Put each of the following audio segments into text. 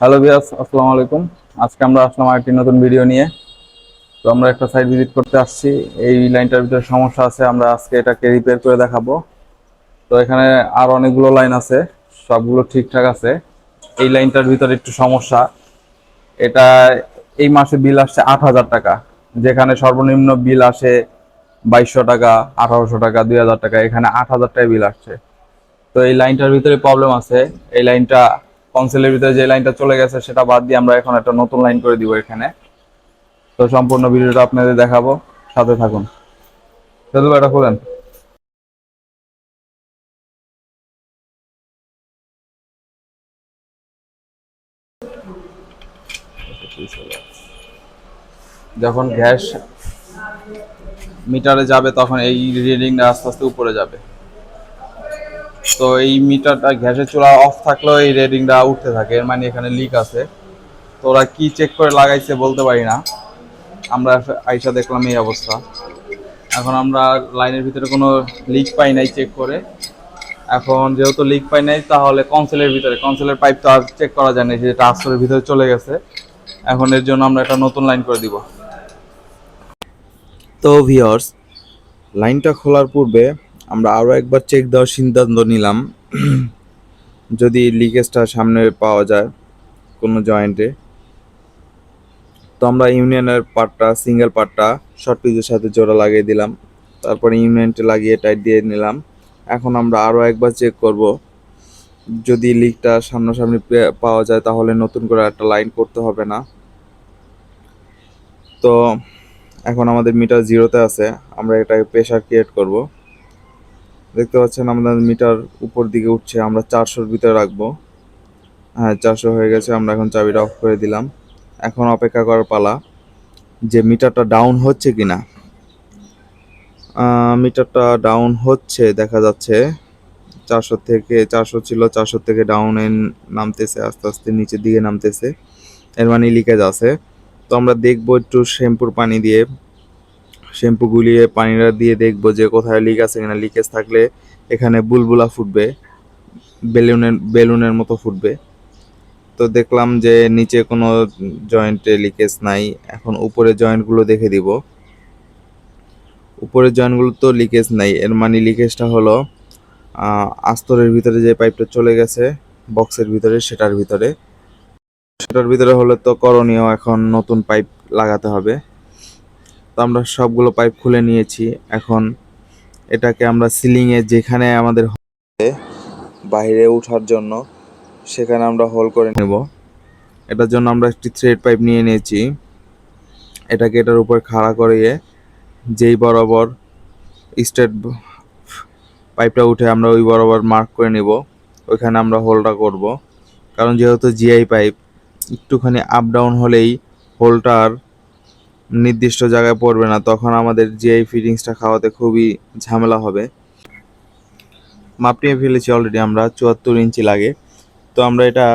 Hello বিয়াস আসসালামু আলাইকুম। আজকে আমরা আসলাম আরেকটি নতুন ভিডিও নিয়ে। তো আমরা একটা সাইট ভিজিট করতে আসছি। এই লাইনটার ভিতরে সমস্যা আছে, আমরা আজকে এটাকে রিপেয়ার করে দেখাবো। তো এখানে আর অনেকগুলো লাইন আছে, সবগুলো ঠিকঠাক আছে। এই লাইনটার ভিতরে একটু সমস্যা। এটা এই মাসে বিল আসছে আট হাজার টাকা। যেখানে সর্বনিম্ন বিল আসে বাইশশো টাকা, আঠারোশো টাকা, দুই হাজার টাকা, এখানে আট হাজার টাকা বিল আসছে। তো এই লাইনটার ভিতরে প্রবলেম আছে। এই লাইনটা কনসেলের ভিতরে যে লাইনটা চলে গেছে, সেটা বাদ দিয়ে আমরা এখন একটা নতুন লাইন করে দিব এখানে। তো সম্পূর্ণ ভিডিওটা আপনাদের দেখাবো, সাথে থাকুন। সেদু এটা খুলেন। যখন গ্যাস মিটারে যাবে, তখন এই রিডিংটা আস্তে আস্তে উপরে যাবে। তো এই মিটারটা গ্যাসের চুলা অফ থাকলেও এই রেডিংটা উঠতে থাকে মানে এখানে লিক আছে। তো ওরা কি চেক করে লাগাইছে বলতে পারি না। আমরা আইসা দেখলাম এই অবস্থা। এখন আমরা লাইনের ভিতরে কোনো লিক পাই নাই চেক করে। এখন যেহেতু লিক পাই নাই, তাহলে কনসেলের ভিতরে কনসেলের পাইপ তো আর চেক করা যায় না যেটা আস্তরের ভিতরে চলে গেছে। এখন এর জন্য আমরা একটা নতুন লাইন করে দিব। তো ভিওর্স লাইনটা খোলার পূর্বে আমরা আরও একবার চেক দেওয়ার সিদ্ধান্ত নিলাম। যদি লিকেজটা সামনে পাওয়া যায় কোনো জয়েন্টে তো আমরা ইউনিয়নের পার্টটা সিঙ্গেল পার্টটা শর্ট পিচের সাথে জোড়া লাগিয়ে দিলাম। তারপরে ইউনিয়নটা লাগিয়ে টাইট দিয়ে নিলাম। এখন আমরা আরও একবার চেক করব। যদি লিকটা সামনাসামনি পাওয়া যায় তাহলে নতুন করে একটা লাইন করতে হবে না। তো এখন আমাদের মিটার জিরোতে আছে। আমরা এটাকে প্রেশার ক্রিয়েট করব। দেখতে পাচ্ছেন আমাদের মিটার উপর দিকে উঠছে, আমরা চারশোর ভিতরে রাখব। হ্যাঁ চারশো হয়ে গেছে, আমরা এখন চাবিটা অফ করে দিলাম। এখন অপেক্ষা করার পালা যে মিটারটা ডাউন হচ্ছে কি না মিটারটা ডাউন হচ্ছে, দেখা যাচ্ছে। চারশো থেকে, চারশো ছিল, চারশো থেকে ডাউনে নামতেছে, আস্তে আস্তে নিচের দিকে নামতেছে। এর মানে লিকেজ আছে। তো আমরা দেখব একটু শ্যাম্পুর পানি দিয়ে। শ্যাম্পু গুলিয়ে পানিটা দিয়ে দেখব যে কোথায় লিক আছে কিনা। লিকেজ থাকলে এখানে বুলবুলা ফুটবে, বেলুনের বেলুনের মতো ফুটবে। তো দেখলাম যে নিচে কোনো জয়েন্টে লিকেজ নাই। এখন উপরে জয়েন্টগুলো দেখে দিব। উপরের জয়েন্টগুলো তো লিকেজ নাই। এর মানে লিকেজটা হলো আস্তরের ভিতরে যে পাইপটা চলে গেছে বক্সের ভিতরে, সেটার ভিতরে। সেটার ভিতরে হলে তো করণীয় এখন নতুন পাইপ লাগাতে হবে। তো আমরা সবগুলো পাইপ খুলে নিয়েছি। এখন এটাকে আমরা সিলিংয়ে যেখানে আমাদের বাইরে ওঠার জন্য সেখানে আমরা হোল করে নেব। এটার জন্য আমরা একটি থ্রেড পাইপ নিয়ে নিয়েছি। এটাকে এটার উপর খাড়া করিয়ে যেই বরাবর স্টেট পাইপটা উঠে আমরা ওই বরাবর মার্ক করে নেব। ওইখানে আমরা হোলটা করব। কারণ যেহেতু জিআই পাইপ একটুখানি আপ ডাউন হলেই হোলটার নির্দিষ্ট জায়গায় পড়বে না, তখন আমাদের জিআই ফিটিংসটা খাওয়াতে খুবই ঝামেলা হবে। মাপ নিয়ে ফেলেছি অলরেডি আমরা, চুয়াত্তর ইঞ্চি লাগে। তো আমরা এটা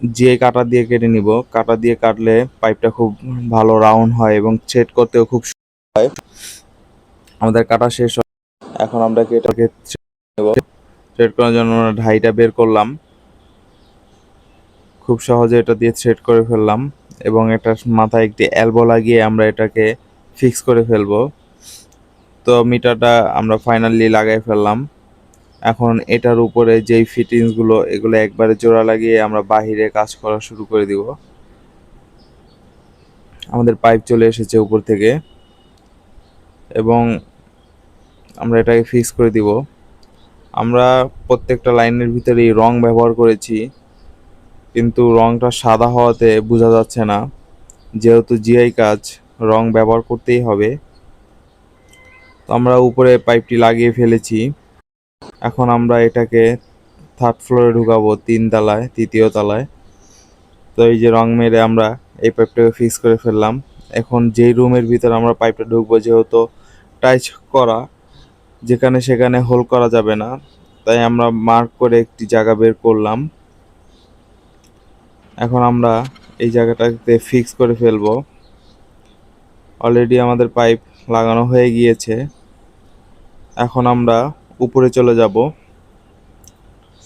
জিআই কাটা দিয়ে কেটে নিব, কাটা দিয়ে কাটলে পাইপটা খুব ভালো রাউন্ড হয় এবং সেট করতেও খুব হয়। আমাদের কাটা শেষ হয়। এখন আমরা নেব থ্রেড করার জন্য ঢাইটা বের করলাম। খুব সহজে এটা দিয়ে থ্রেড করে ফেললাম। এবং এটার মাথায় একটি অ্যালবো লাগিয়ে আমরা এটাকে ফিক্স করে ফেলব। তো মিটারটা আমরা ফাইনালি লাগাই ফেললাম। এখন এটার উপরে যেই ফিটিংসগুলো এগুলো একবারে জোড়া লাগিয়ে আমরা বাহিরে কাজ করা শুরু করে দিব। আমাদের পাইপ চলে এসেছে উপর থেকে। এবং আমরা এটাকে ফিক্স করে দিব। আমরা প্রত্যেকটা লাইনের ভিতরেই রং ব্যবহার করেছি। কিন্তু রংটা সাদা হওয়াতে বোঝা যাচ্ছে না। যেহেতু জিআই কাজ, রং ব্যবহার করতেই হবে। তো আমরা উপরে পাইপটি লাগিয়ে ফেলেছি। এখন আমরা এটাকে থার্ড ফ্লোরে ঢুকাবো, তিন তলায়, তৃতীয় তলায়। তো এই যে রং মেরে আমরা এই পাইপটাকে ফিক্স করে ফেললাম। এখন যেই রুমের ভিতরে আমরা পাইপটা ঢুকবো, যেহেতু টাইচ করা, যেখানে সেখানে হোল করা যাবে না, তাই আমরা মার্ক করে একটি জায়গা বের করলাম। এখন আমরা এই জায়গাটাতে ফিক্স করে ফেলব। অলরেডি আমাদের পাইপ লাগানো হয়ে গিয়েছে। এখন আমরা উপরে চলে যাব।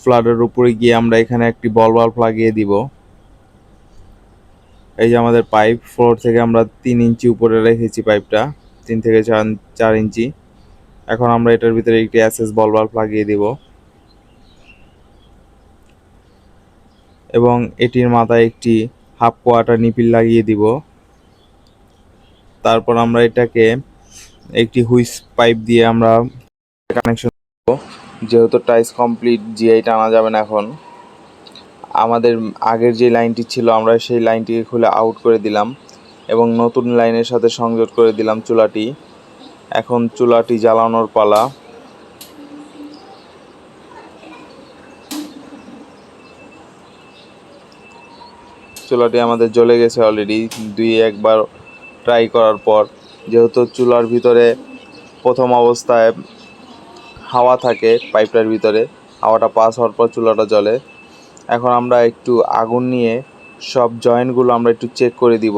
ফ্লাডের উপরে গিয়ে আমরা এখানে একটি বল বাল্ব লাগিয়ে দিব। এই যে আমাদের পাইপ ফ্লোর থেকে আমরা তিন ইঞ্চি উপরে রেখেছি পাইপটা তিন থেকে চার চার ইঞ্চি। এখন আমরা এটার ভিতরে একটি অ্যাসেস বল বাল্ব লাগিয়ে দিব। এবং এটির মাথায় একটি হাফ কোয়াটার নিপিল লাগিয়ে দিব। তারপর আমরা এটাকে একটি হুইস পাইপ দিয়ে আমরা কানেকশন দেব যেহেতু টাইস কমপ্লিট জিআই টানা যাবে না এখন। আমাদের আগের যে লাইনটি ছিল, আমরা সেই লাইনটিকে খুলে আউট করে দিলাম এবং নতুন লাইনের সাথে সংযোগ করে দিলাম চুলাটি। এখন চুলাটি জ্বালানোর পালা। চুলাটি আমাদের জ্বলে গেছে অলরেডি দুই, একবার ট্রাই করার পর, যেহেতু চুলার ভিতরে প্রথম অবস্থায় হাওয়া থাকে পাইপটার ভিতরে, হাওয়াটা পাস হওয়ার পর চুলাটা জ্বলে। এখন আমরা একটু আগুন নিয়ে সব জয়েন্টগুলো আমরা একটু চেক করে দিব।